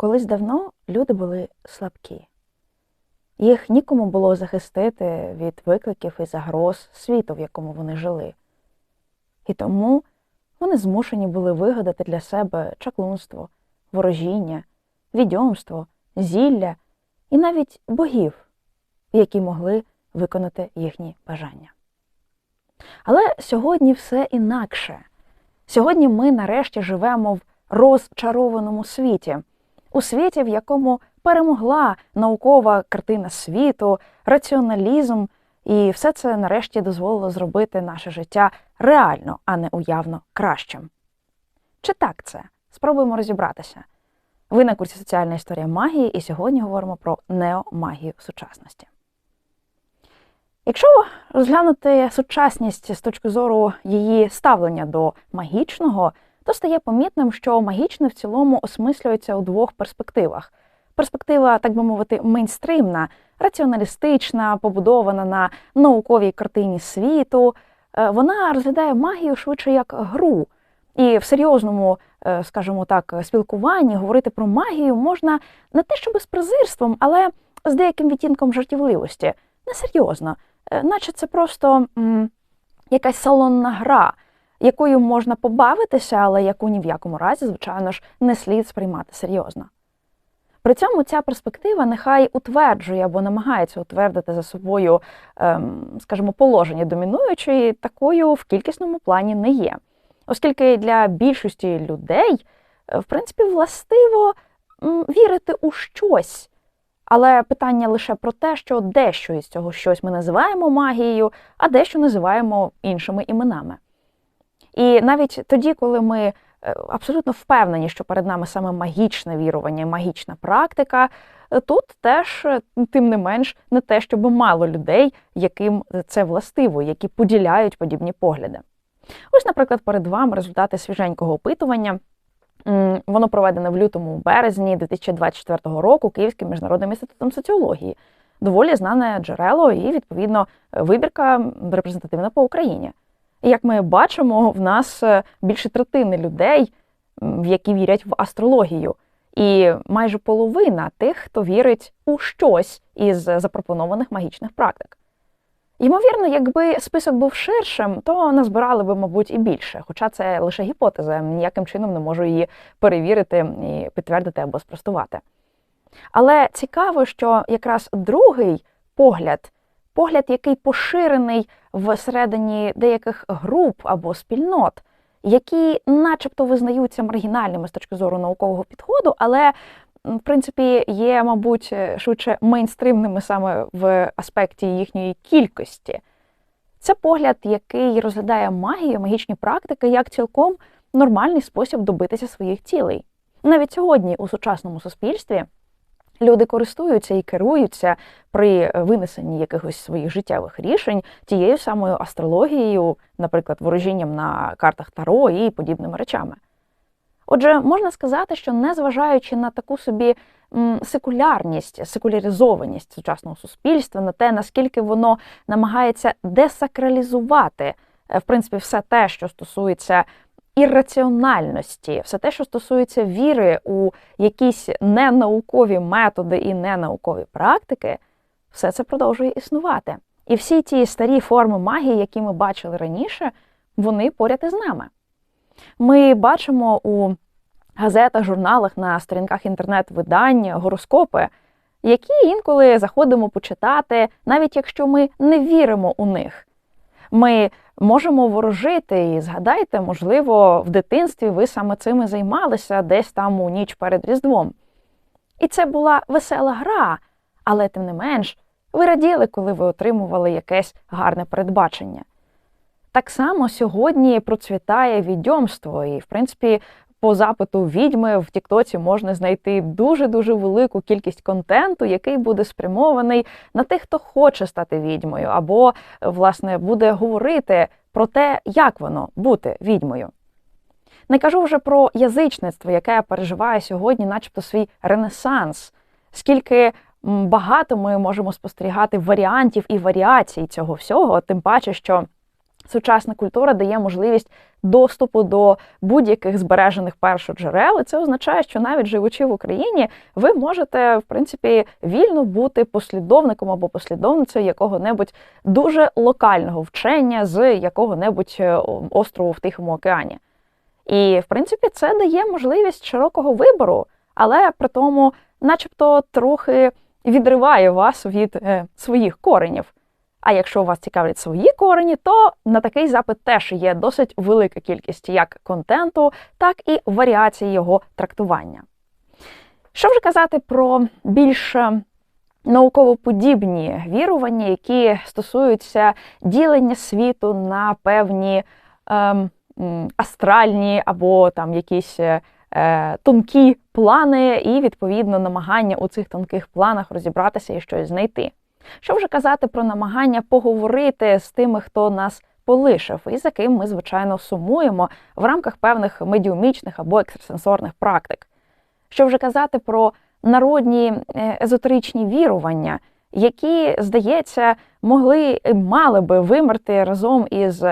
Колись давно люди були слабкі. Їх нікому було захистити від викликів і загроз світу, в якому вони жили. І тому вони змушені були вигадати для себе чаклунство, ворожіння, відьомство, зілля і навіть богів, які могли виконати їхні бажання. Але сьогодні все інакше. Сьогодні ми нарешті живемо в розчарованому світі, у світі, в якому перемогла наукова картина світу, раціоналізм, і все це нарешті дозволило зробити наше життя реально, а не уявно кращим. Чи так це? Спробуємо розібратися. Ви на курсі Соціальна історія магії, і сьогодні говоримо про неомагію сучасності. Якщо розглянути сучасність з точки зору її ставлення до магічного, то стає помітним, що магічне в цілому осмислюється у двох перспективах. Перспектива, так би мовити, мейнстримна, раціоналістична, побудована на науковій картині світу. Е, Вона розглядає магію швидше як гру. І в серйозному, е, скажімо так, спілкуванні говорити про магію можна не те, щоб з презирством, але з деяким відтінком жартівливості. Несерйозно, Е, наче це просто м, якась салонна гра, якою можна побавитися, але яку ні в якому разі, звичайно ж, не слід сприймати серйозно. При цьому ця перспектива нехай утверджує або намагається утвердити за собою, ем, скажімо, положення домінуючої, такою в кількісному плані не є. Оскільки для більшості людей, е, в принципі, властиво вірити у щось. Але питання лише про те, що дещо із цього щось ми називаємо магією, а дещо називаємо іншими іменами. І навіть тоді, коли ми е, абсолютно впевнені, що перед нами саме магічне вірування, магічна практика, е, тут теж, е, тим не менш, не те, щоб мало людей, яким це властиво, які поділяють подібні погляди. Ось, наприклад, перед вами результати свіженького опитування. Воно проведене в лютому березні 2024 року Київським міжнародним інститутом соціології. Доволі знане джерело і, відповідно, вибірка репрезентативна по Україні. І як ми бачимо, в нас е, більше третини людей, в які вірять в астрологію, і майже половина тих, хто вірить у щось із запропонованих магічних практик. Ймовірно, якби список був ширшим, то назбирали би, мабуть, і більше. Хоча це лише гіпотеза, ніяким чином не можу її перевірити і підтвердити або спростувати. Але цікаво, що якраз другий погляд, погляд, який поширений всередині деяких груп або спільнот, які начебто визнаються маргінальними з точки зору наукового підходу, але в принципі, є, мабуть, швидше мейнстримними саме в аспекті їхньої кількості. Це погляд, який розглядає магію, магічні практики як цілком нормальний спосіб добитися своїх цілей. Навіть сьогодні у сучасному суспільстві люди користуються і керуються при винесенні якихось своїх життєвих рішень тією самою астрологією, наприклад, ворожінням на картах Таро і подібними речами. Отже, можна сказати, що незважаючи на таку собі секулярність, секуляризованість сучасного суспільства, на те, наскільки воно намагається десакралізувати, в принципі, все те, що стосується ірраціональності, все те, що стосується віри у якісь ненаукові методи і ненаукові практики, все це продовжує існувати. І всі ті старі форми магії, які ми бачили раніше, вони поряд із нами. Ми бачимо у газетах, журналах, на сторінках інтернет-видань, гороскопи, які інколи заходимо почитати, навіть якщо ми не віримо у них. Ми можемо ворожити і згадайте, можливо, в дитинстві ви саме цими займалися десь там у ніч перед Різдвом. І це була весела гра, але тим не менш, ви раділи, коли ви отримували якесь гарне передбачення. Так само сьогодні процвітає відьомство, і, в принципі, по запиту відьми в Тіктоці можна знайти дуже-дуже велику кількість контенту, який буде спрямований на тих, хто хоче стати відьмою, або, власне, буде говорити про те, як воно бути відьмою. Не кажу вже про язичництво, яке переживає сьогодні, начебто, свій ренесанс, скільки багато ми можемо спостерігати варіантів і варіацій цього всього, тим паче, що Сучасна культура дає можливість доступу до будь-яких збережених першоджерел. І Це означає, що навіть живучи в Україні, ви можете в принципі вільно бути послідовником або послідовницею якого-небудь дуже локального вчення з якого-небудь е, острову в Тихому океані. І в принципі це дає можливість широкого вибору, але при тому, начебто, трохи відриває вас від е, своїх коренів. А якщо вас цікавлять свої корені, то на такий запит теж є досить велика кількість як контенту, так і варіацій його трактування. Що вже казати про більш е, науково-подібні вірування, які стосуються ділення світу на певні ем, астральні або там якісь е, тонкі плани, і, відповідно, намагання у цих тонких планах розібратися і щось знайти. Що вже казати про намагання поговорити з тими, хто нас полишив, і за ким ми, звичайно, сумуємо в рамках певних медіумічних або екстрасенсорних практик. Що вже казати про народні е, езотеричні вірування, які, здається, могли мали би вимерти разом із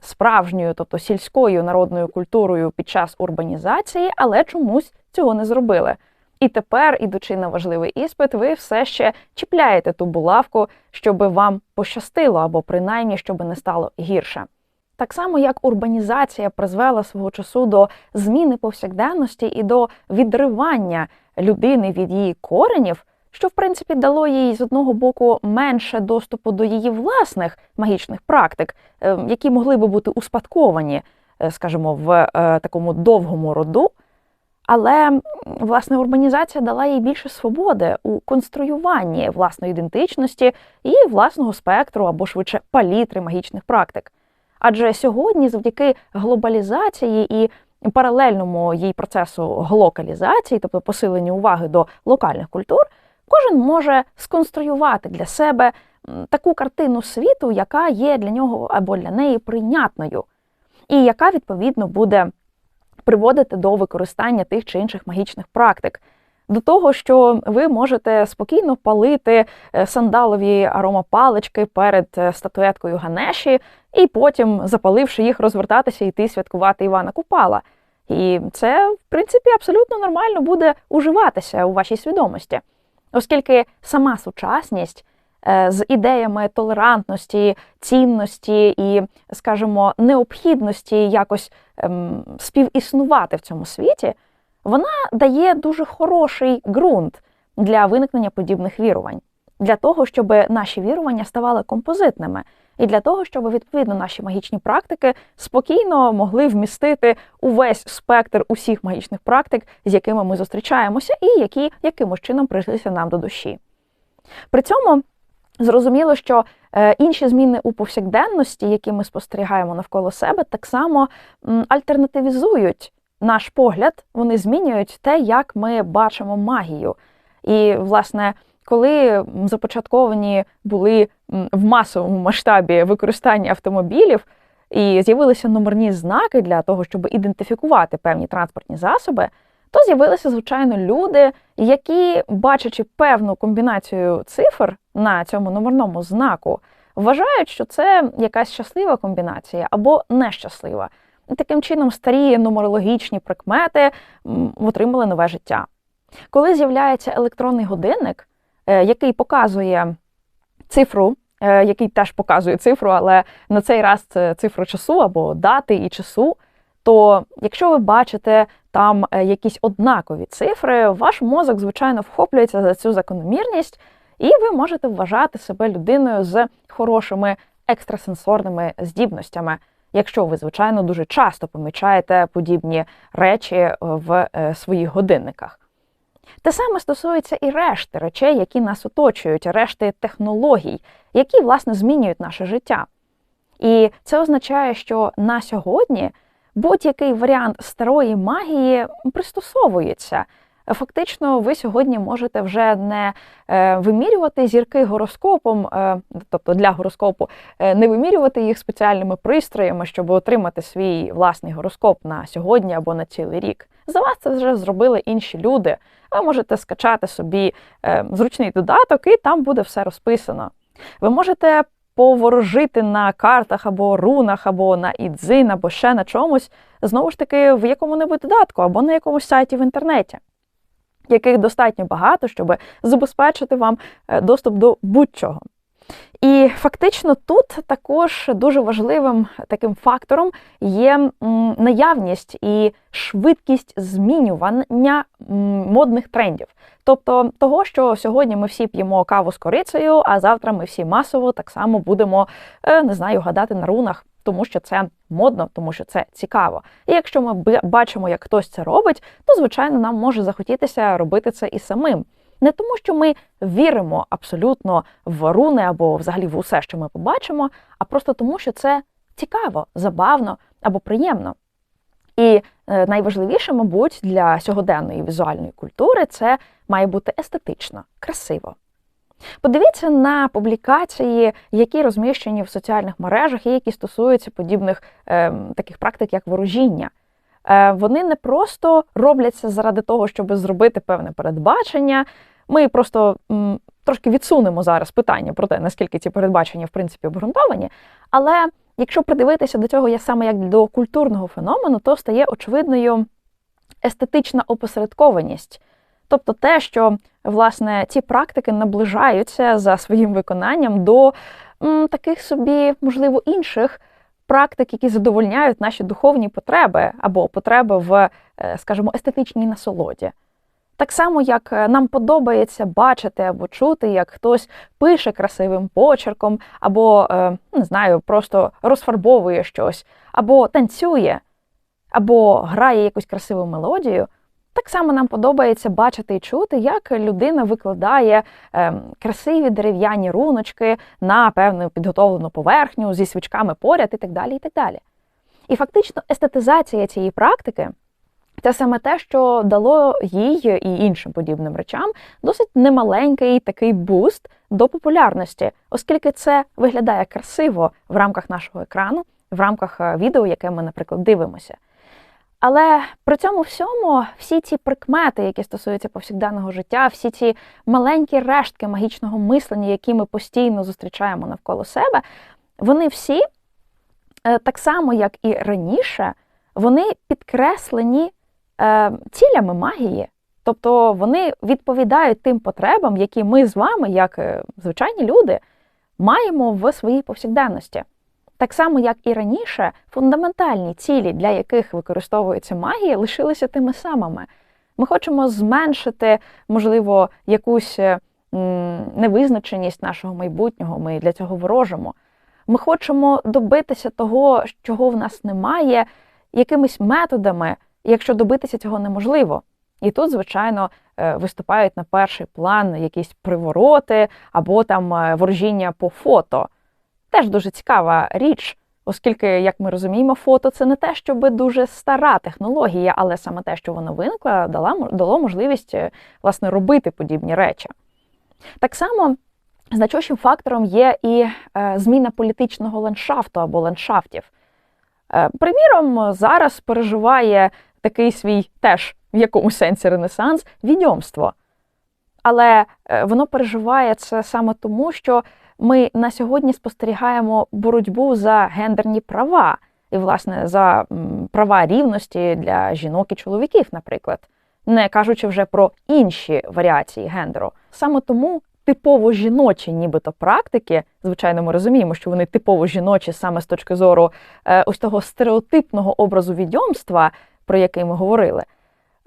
справжньою, тобто сільською народною культурою під час урбанізації, але чомусь цього не зробили. І тепер, ідучи на важливий іспит, ви все ще чіпляєте ту булавку, щоб вам пощастило, або принаймні щоб не стало гірше. Так само, як урбанізація призвела свого часу до зміни повсякденності і до відривання людини від її коренів, що в принципі дало їй з одного боку менше доступу до її власних магічних практик, е, які могли би бути успадковані, е, скажімо, в е, такому довгому роду. Але власне урбанізація дала їй більше свободи у конструюванні власної ідентичності і власного спектру або швидше палітри магічних практик. Адже сьогодні, завдяки глобалізації і паралельному їй процесу глокалізації, тобто посиленню уваги до локальних культур, кожен може сконструювати для себе таку картину світу, яка є для нього або для неї прийнятною, і яка відповідно буде приводити до використання тих чи інших магічних практик. До того, що ви можете спокійно палити е, сандалові аромапалички перед е, статуеткою Ганеші, і потім, запаливши їх, розвертатися йти святкувати Івана Купала. І це, в принципі, абсолютно нормально буде уживатися у вашій свідомості, оскільки сама сучасність з ідеями толерантності, цінності і, скажімо, необхідності якось ем, співіснувати в цьому світі, вона дає дуже хороший ґрунт для виникнення подібних вірувань, для того, щоб наші вірування ставали композитними. І для того, щоб відповідно наші магічні практики спокійно могли вмістити увесь спектр усіх магічних практик, з якими ми зустрічаємося, і які якимось чином прийшлися нам до душі. При цьому Зрозуміло, що е, інші зміни у повсякденності, які ми спостерігаємо навколо себе, так само альтернативізують наш погляд, вони змінюють те, як ми бачимо магію. І, власне, коли започатковані були в масовому масштабі використання автомобілів і з'явилися номерні знаки для того, щоб ідентифікувати певні транспортні засоби то з'явилися, звичайно, люди, які, бачачи певну комбінацію цифр на цьому номерному знаку, вважають, що це якась щаслива комбінація або нещаслива. І таким чином старі нумерологічні прикмети отримали нове життя. Коли з'являється електронний годинник, е, який показує цифру, е, який теж показує цифру, але на цей раз це цифру часу або дати і часу, то якщо ви бачите там е, якісь однакові цифри, ваш мозок, звичайно, вхоплюється за цю закономірність, і ви можете вважати себе людиною з хорошими екстрасенсорними здібностями, якщо ви, звичайно, дуже часто помічаєте подібні речі в е, своїх годинниках. Те саме стосується і решти речей, які нас оточують, решти технологій, які, власне, змінюють наше життя. І це означає, що на сьогодні будь-який варіант старої магії пристосовується. Фактично, ви сьогодні можете вже не е, вимірювати зірки гороскопом, е, тобто для гороскопу, е, не вимірювати їх спеціальними пристроями, щоб отримати свій власний гороскоп на сьогодні або на цілий рік. За вас це вже зробили інші люди. Ви можете скачати собі зручний додаток, і там буде все розписано. Ви можете поворожити на картах або рунах, або на ідзин, або ще на чомусь, знову ж таки, в якому-небудь додатку, або на якомусь сайті в інтернеті, яких достатньо багато, щоб забезпечити вам е, доступ до будь-чого. І фактично тут також дуже важливим таким фактором є наявність і швидкість змінювання модних трендів. Тобто того, що сьогодні ми всі п'ємо каву з корицею, а завтра ми всі масово так само будемо е, не знаю, гадати на рунах, тому що це модно, тому що це цікаво. І якщо ми бачимо, як хтось це робить, то звичайно нам може захотітися робити це і самим. Не тому, що ми віримо абсолютно в руни або взагалі в усе, що ми побачимо, а просто тому, що це цікаво, забавно або приємно. І е, найважливіше, мабуть, для сьогоденної візуальної культури це має бути естетично, красиво. Подивіться на публікації, які розміщені в соціальних мережах і які стосуються подібних е, таких практик, як ворожіння. Е, Вони не просто робляться заради того, щоб зробити певне передбачення, ми просто м, трошки відсунемо зараз питання про те, наскільки ці передбачення в принципі обґрунтовані. Але якщо придивитися до цього я саме як до культурного феномену, то стає очевидною естетична опосередкованість. Тобто те, що власне ці практики наближаються за своїм виконанням до м, таких собі, можливо, інших практик, які задовольняють наші духовні потреби або потреби в, е, скажімо, естетичній насолоді. Так само, як е, нам подобається бачити або чути, як хтось пише красивим почерком, або, е, не знаю, просто розфарбовує щось, або танцює, або грає якусь красиву мелодію. Так само нам подобається бачити і чути, як людина викладає е, красиві дерев'яні руночки на певну підготовлену поверхню зі свічками поряд і так далі. І так далі. І фактично естетизація цієї практики це саме те, що дало їй і іншим подібним речам досить немаленький такий буст до популярності, оскільки це виглядає красиво в рамках нашого екрану, в рамках е, відео, яке ми, наприклад, дивимося. Але при цьому всьому всі ці прикмети, які стосуються повсякденного життя, всі ці маленькі рештки магічного мислення, які ми постійно зустрічаємо навколо себе, вони всі, е, так само як і раніше, вони підкреслені цілями магії. Тобто вони відповідають тим потребам, які ми з вами, як е, звичайні люди, маємо в своїй повсякденності. Так само, як і раніше, фундаментальні цілі, для яких використовується магія, лишилися тими самими. Ми хочемо зменшити, можливо, якусь е, невизначеність нашого майбутнього, ми для цього ворожимо. Ми хочемо добитися того, чого в нас немає, якимись методами якщо добитися цього неможливо. І тут, звичайно, е, виступають на перший план якісь привороти або там е, ворожіння по фото. Теж дуже цікава річ, оскільки, як ми розуміємо, фото це не те, щоб дуже стара технологія, але саме те, що вона виникла, дала, дало можливість е, власне робити подібні речі. Так само значущим фактором є і зміна політичного ландшафту або ландшафтів. Приміром, зараз переживає такий свій теж в якомусь сенсі ренесанс відьомство. Але е, воно переживає це саме тому, що ми на сьогодні спостерігаємо боротьбу за гендерні права, і, власне, за права рівності для жінок і чоловіків, наприклад, не кажучи вже про інші варіації гендеру. Саме тому типово жіночі, нібито практики, звичайно, ми розуміємо, що вони типово жіночі саме з точки зору е, ось того стереотипного образу відьомства, про який ми говорили.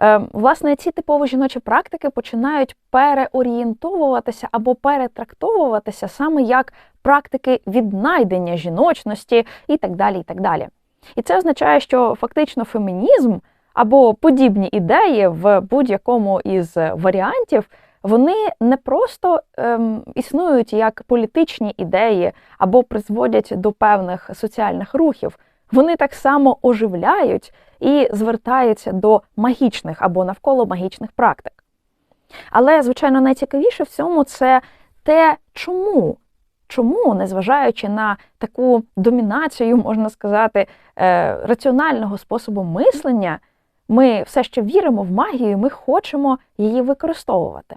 Е, власне, ці типові жіночі практики починають переорієнтовуватися або перетрактовуватися саме як практики віднайдення жіночності і так далі. І так далі. І це означає, що фактично фемінізм або подібні ідеї в будь-якому із варіантів. Вони не просто ем, існують як політичні ідеї або призводять до певних соціальних рухів, вони так само оживляють і звертаються до магічних або навколо магічних практик. Але, звичайно, найцікавіше в цьому це те, чому. Чому, незважаючи на таку домінацію, можна сказати, е, раціонального способу мислення, ми все ще віримо в магію, ми хочемо її використовувати.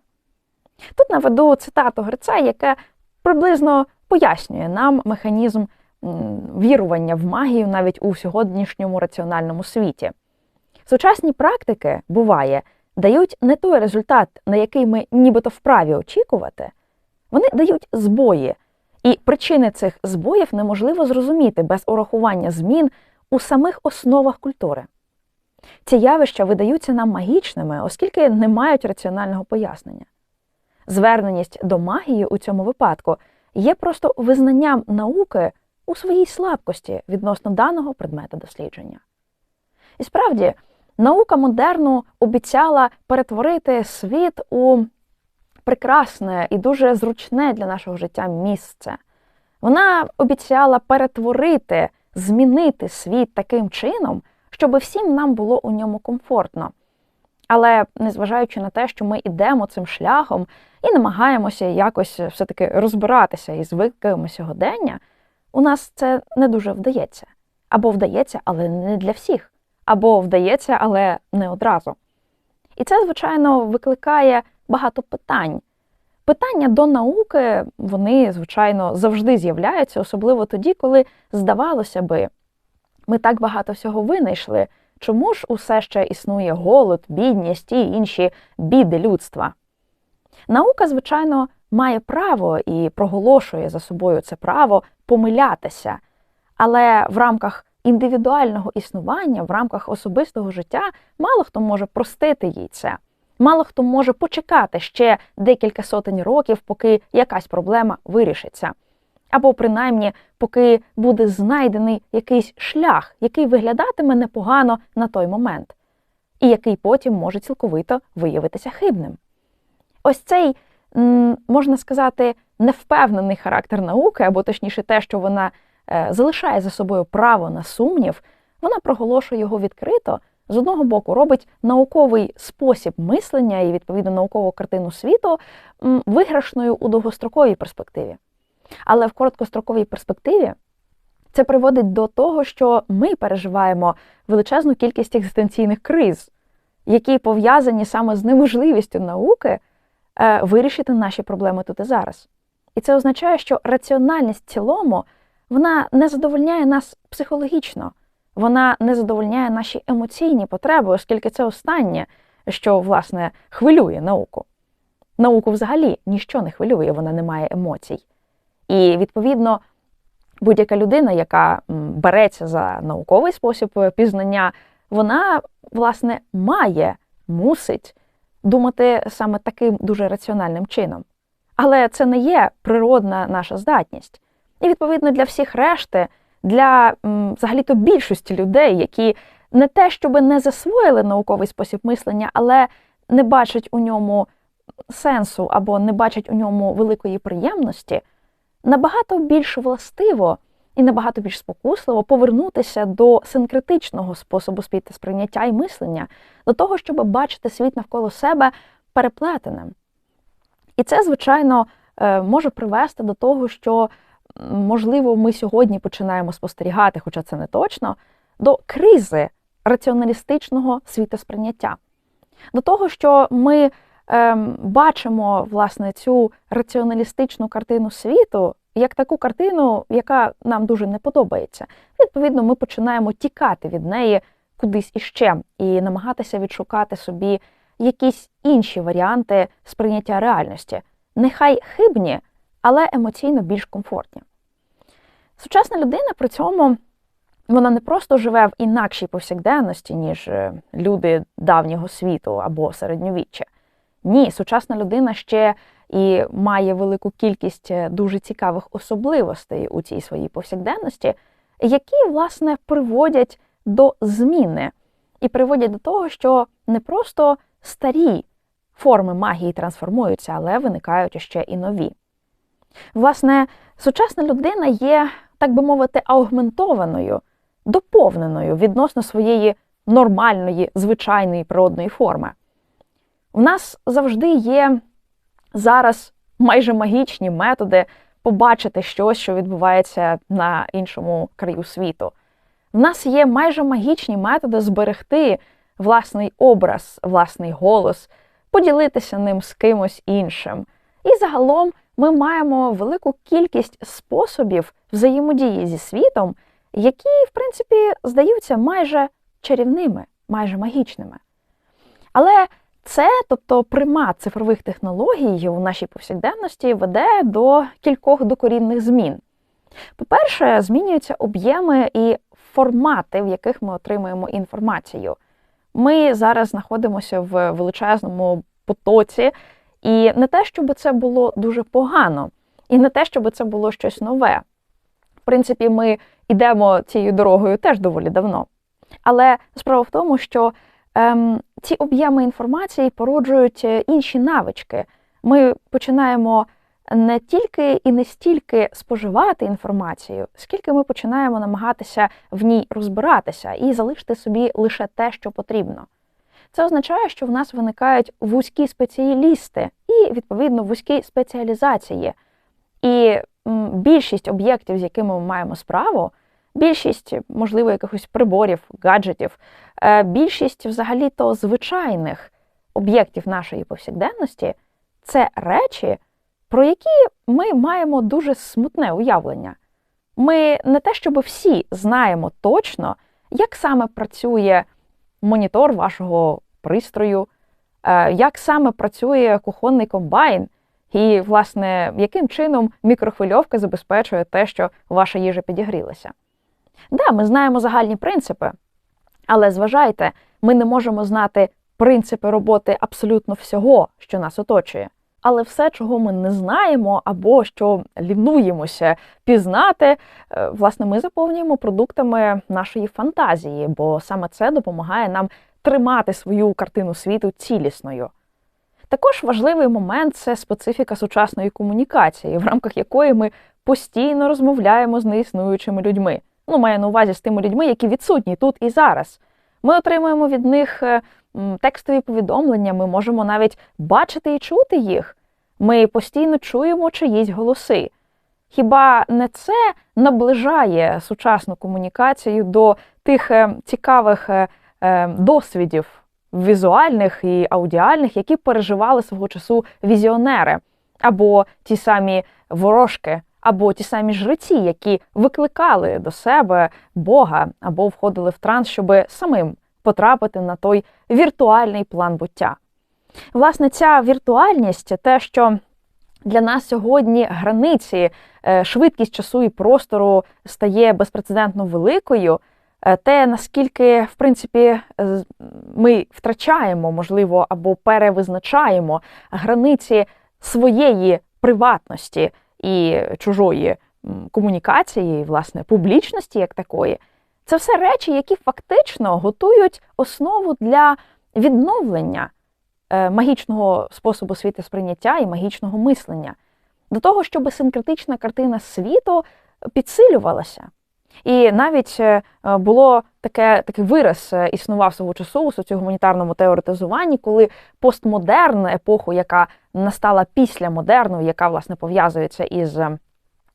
Тут наведу цитату Гриця, яке приблизно пояснює нам механізм вірування в магію навіть у сьогоднішньому раціональному світі. Сучасні практики буває дають не той результат, на який ми нібито вправі очікувати, вони дають збої, і причини цих збоїв неможливо зрозуміти без урахування змін у самих основах культури. Ці явища видаються нам магічними, оскільки не мають раціонального пояснення. Зверненість до магії у цьому випадку є просто визнанням науки у своїй слабкості відносно даного предмета дослідження. І справді, наука модерну обіцяла перетворити світ у прекрасне і дуже зручне для нашого життя місце. Вона обіцяла перетворити, змінити світ таким чином, щоб всім нам було у ньому комфортно. Але незважаючи на те, що ми йдемо цим шляхом і намагаємося якось все-таки розбиратися із викликами сьогодення, у нас це не дуже вдається. Або вдається, але не для всіх, або вдається, але не одразу. І це, звичайно, викликає багато питань. Питання до науки, вони, звичайно, завжди з'являються, особливо тоді, коли, здавалося би, ми так багато всього винайшли. Чому ж усе ще існує голод, бідність і інші біди людства? Наука, звичайно, має право і проголошує за собою це право помилятися, але в рамках індивідуального існування, в рамках особистого життя, мало хто може простити їй це. Мало хто може почекати ще декілька сотень років, поки якась проблема вирішиться. Або, принаймні, поки буде знайдений якийсь шлях, який виглядатиме непогано на той момент, і який потім може цілковито виявитися хибним. Ось цей, можна сказати, невпевнений характер науки, або точніше, те, що вона е, залишає за собою право на сумнів, вона проголошує його відкрито з одного боку робить науковий спосіб мислення і відповідно наукову картину світу виграшною у довгостроковій перспективі. Але в короткостроковій перспективі це приводить до того, що ми переживаємо величезну кількість екзистенційних криз, які пов'язані саме з неможливістю науки вирішити наші проблеми тут і зараз. І це означає, що раціональність в цілому вона не задовольняє нас психологічно вона не задовольняє наші емоційні потреби, оскільки це останнє, що, власне, хвилює науку. Науку взагалі ніщо не хвилює, вона не має емоцій. І, відповідно, будь-яка людина, яка береться за науковий спосіб пізнання, вона, власне, має, мусить думати саме таким дуже раціональним чином. Але це не є природна наша здатність. І, відповідно, для всіх решти для взагалі-то більшості людей, які не те, щоб не засвоїли науковий спосіб мислення, але не бачать у ньому сенсу або не бачать у ньому великої приємності, набагато більш властиво і набагато більш спокусливо повернутися до синкретичного способу сприйняття і мислення, до того, щоб бачити світ навколо себе переплетеним. І це, звичайно, е, може привести до того, що можливо, ми сьогодні починаємо спостерігати, хоча це не точно, до кризи раціоналістичного світосприйняття. До того, що ми ем, бачимо власне цю раціоналістичну картину світу як таку картину, яка нам дуже не подобається. Відповідно, ми починаємо тікати від неї кудись іще і намагатися відшукати собі якісь інші варіанти сприйняття реальності. Нехай хибні, але емоційно більш комфортні. Сучасна людина при цьому вона не просто живе в інакшій повсякденності, ніж е, люди давнього світу або середньовіччя. Ні, сучасна людина ще і має велику кількість е, дуже цікавих особливостей у цій своїй повсякденності, які, власне, приводять до зміни і приводять до того, що не просто старі форми магії трансформуються, але виникають ще і нові. Власне, сучасна людина є, так би мовити, аугментованою, доповненою відносно своєї нормальної, звичайної природної форми. У нас завжди є зараз майже магічні методи побачити щось, що відбувається на іншому краю світу. В нас є майже магічні методи зберегти власний образ, власний голос, поділитися ним з кимось іншим. І загалом ми маємо велику кількість способів взаємодії зі світом, які, в принципі, здаються майже чарівними, майже магічними. Але це, тобто примат цифрових технологій у нашій повсякденності, веде до кількох докорінних змін. По-перше, змінюються об'єми і формати, в яких ми отримуємо інформацію. Ми зараз знаходимося в величезному потоці, і не те, щоб це було дуже погано, і не те, щоб це було щось нове. В принципі, ми йдемо цією дорогою теж доволі давно. Але справа в тому, що ем, ці об'єми інформації породжують е, інші навички. Ми починаємо не тільки і не стільки споживати інформацію, скільки ми починаємо намагатися в ній розбиратися і залишити собі лише те, що потрібно. Це означає, що в нас виникають вузькі спеціалісти і, відповідно, вузькі спеціалізації. І більшість об'єктів, з якими ми маємо справу, більшість, можливо, якихось приборів, гаджетів, е, більшість взагалі-то звичайних об'єктів нашої повсякденності це речі, про які ми маємо дуже смутне уявлення. Ми не те, щоб всі знаємо точно, як саме працює монітор вашого пристрою, е, як саме працює кухонний комбайн, і, власне, яким чином мікрохвильовка забезпечує те, що ваша їжа підігрілася. Да, ми знаємо загальні принципи, але зважайте, ми не можемо знати принципи роботи абсолютно всього, що нас оточує. Але все, чого ми не знаємо, або що лінуємося пізнати, е, власне, ми заповнюємо продуктами нашої фантазії, бо саме це допомагає нам тримати свою картину світу цілісною. Також важливий момент це специфіка сучасної комунікації, в рамках якої ми постійно розмовляємо з неіснуючими людьми. Ну, маю на увазі з тими людьми, які відсутні тут і зараз. Ми отримуємо від них е, текстові повідомлення, ми можемо навіть бачити і чути їх. Ми постійно чуємо чиїсь голоси. Хіба не це наближає сучасну комунікацію до тих е, цікавих е, е, досвідів візуальних і аудіальних, які переживали свого часу візіонери, або ті самі ворожки, або ті самі жреці, які викликали до себе Бога або входили в транс, щоб самим потрапити на той віртуальний план буття. Власне, ця віртуальність, те, що для нас сьогодні границі, е, швидкість часу і простору стає безпрецедентно великою. Е, те, наскільки, в принципі, ми втрачаємо, можливо, або перевизначаємо границі своєї приватності і чужої комунікації, власне, публічності як такої, це все речі, які фактично готують основу для відновлення е, магічного способу світосприйняття і магічного мислення, до того, щоб синкретична картина світу підсилювалася. І навіть е, було таке такий вираз е, існував свого часу у соціогуманітарному теоретизуванні, коли постмодерн, епоху, яка настала після модерну, яка власне пов'язується із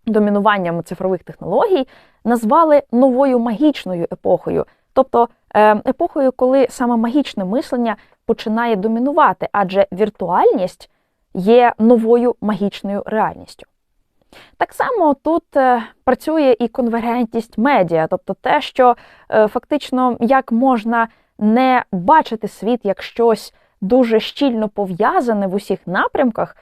домінуванням цифрових технологій, назвали новою магічною епохою, тобто е, епохою, коли саме магічне мислення починає домінувати, адже віртуальність є новою магічною реальністю. Так само тут е, працює і конвергентність медіа, тобто те, що е, фактично як можна не бачити світ як щось дуже щільно пов'язане в усіх напрямках,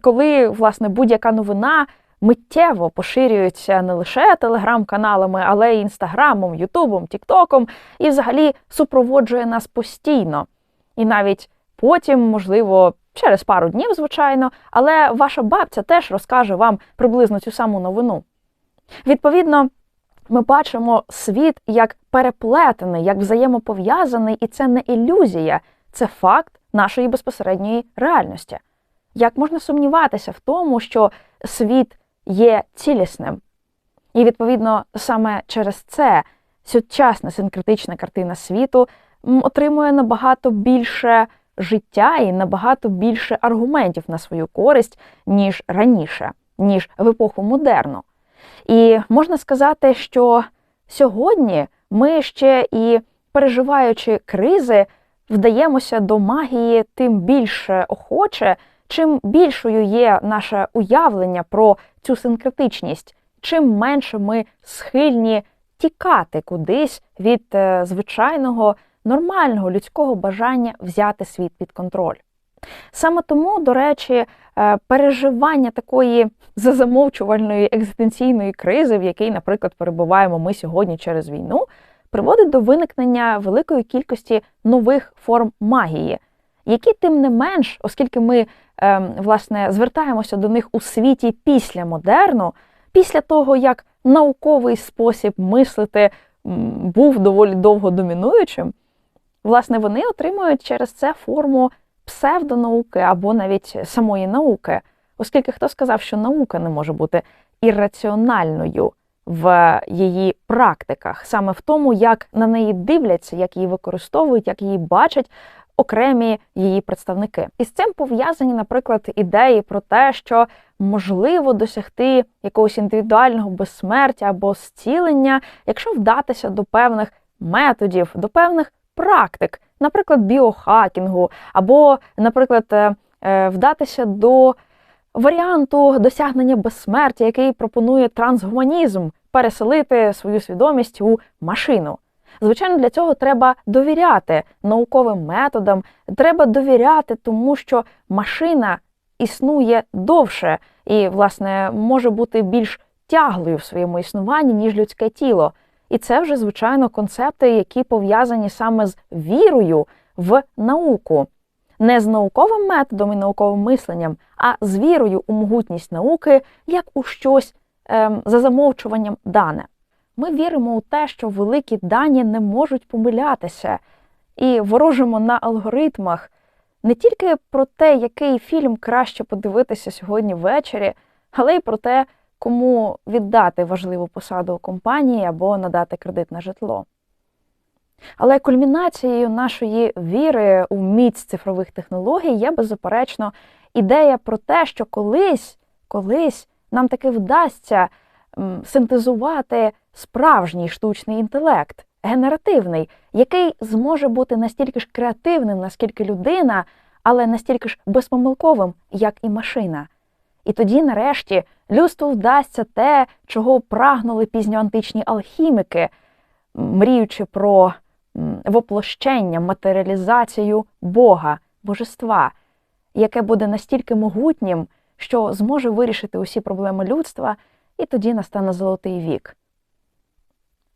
коли власне будь-яка новина миттєво поширюється не лише телеграм-каналами, але й інстаграмом, Ютубом, Тіктоком, і взагалі супроводжує нас постійно. І навіть потім, можливо, через пару днів, звичайно, але ваша бабця теж розкаже вам приблизно цю саму новину. Відповідно, ми бачимо світ як переплетений, як взаємопов'язаний, і це не ілюзія, це факт нашої безпосередньої реальності. Як можна сумніватися в тому, що світ є цілісним? І, відповідно, саме через це сучасна синкретична картина світу отримує набагато більше життя і набагато більше аргументів на свою користь, ніж раніше, ніж в епоху модерну. І можна сказати, що сьогодні ми ще і переживаючи кризи, вдаємося до магії тим більше охоче, чим більшою є наше уявлення про цю синкретичність, чим менше ми схильні тікати кудись від е, звичайного нормального людського бажання взяти світ під контроль. Саме тому, до речі, е, переживання такої зазамовчувальної екзистенційної кризи, в якій, наприклад, перебуваємо ми сьогодні через війну, приводить до виникнення великої кількості нових форм магії, які, тим не менш, оскільки ми ем, власне звертаємося до них у світі після модерну, після того як науковий спосіб мислити був доволі довго домінуючим, власне, вони отримують через це форму псевдонауки або навіть самої науки, оскільки хто сказав, що наука не може бути ірраціональною в її практиках, саме в тому, як на неї дивляться, як її використовують, як її бачать окремі її представники. І з цим пов'язані, наприклад, ідеї про те, що можливо досягти якогось індивідуального безсмертя або зцілення, якщо вдатися до певних методів, до певних практик, наприклад, біохакінгу, або, наприклад, е, е, вдатися до варіанту досягнення безсмертя, який пропонує трансгуманізм, переселити свою свідомість у машину. Звичайно, для цього треба довіряти науковим методам, треба довіряти тому, що машина існує довше і, власне, може бути більш тяглою в своєму існуванні, ніж людське тіло. І це вже, звичайно, концепти, які пов'язані саме з вірою в науку. Не з науковим методом і науковим мисленням, а з вірою у могутність науки як у щось ем, за замовчуванням дане. Ми віримо у те, що великі дані не можуть помилятися, і ворожимо на алгоритмах не тільки про те, який фільм краще подивитися сьогодні ввечері, але й про те, кому віддати важливу посаду у компанії або надати кредит на житло. Але кульмінацією нашої віри у міць цифрових технологій є беззаперечно ідея про те, що колись, колись нам таки вдасться синтезувати справжній штучний інтелект, генеративний, який зможе бути настільки ж креативним, наскільки людина, але настільки ж безпомилковим, як і машина. І тоді, нарешті, людству вдасться те, чого прагнули пізньоантичні алхіміки, мріючи про воплощення, матеріалізацію Бога, божества, яке буде настільки могутнім, що зможе вирішити усі проблеми людства, і тоді настане золотий вік.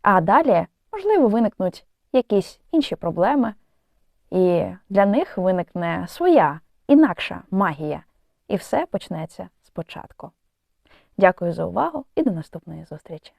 А далі, можливо, виникнуть якісь інші проблеми, і для них виникне своя інакша магія. І все почнеться спочатку. Дякую за увагу і до наступної зустрічі!